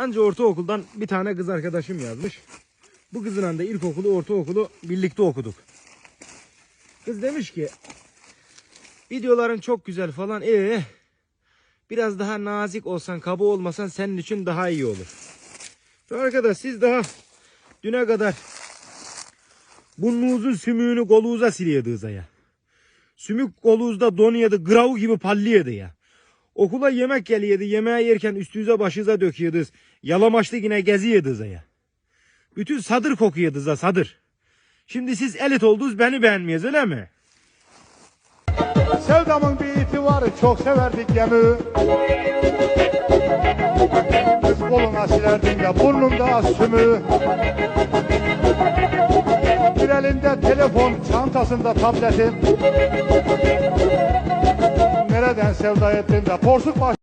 Anca ortaokuldan bir tane kız arkadaşım yazmış. Bu kızın da ilkokulu, ortaokulu birlikte okuduk. Kız demiş ki videoların çok güzel falan. Ee biraz daha nazik olsan, kaba olmasan senin için daha iyi olur. Arkadaş siz daha düne kadar burnunuzun sümüğünü kolunuza siliyordunuz ya. Sümük kolunuzda donuyordu, gravu gibi pallıyordu ya. Okula yemek geliyordu, yemeği yerken üstünüze başınıza döküyordunuz. Yalamaçlı yine geziyordunuz ya. Bütün sadır kokuyordunuz ha sadır. Şimdi siz elit oldunuz beni beğenmiyoruz öyle mi? Sevdamın bir iti var çok severdik. Kız koluna silerdin de burnunda sümü. Bir elinde telefon, çantasında tabletin. Nereden sevda ettin de porsuk baş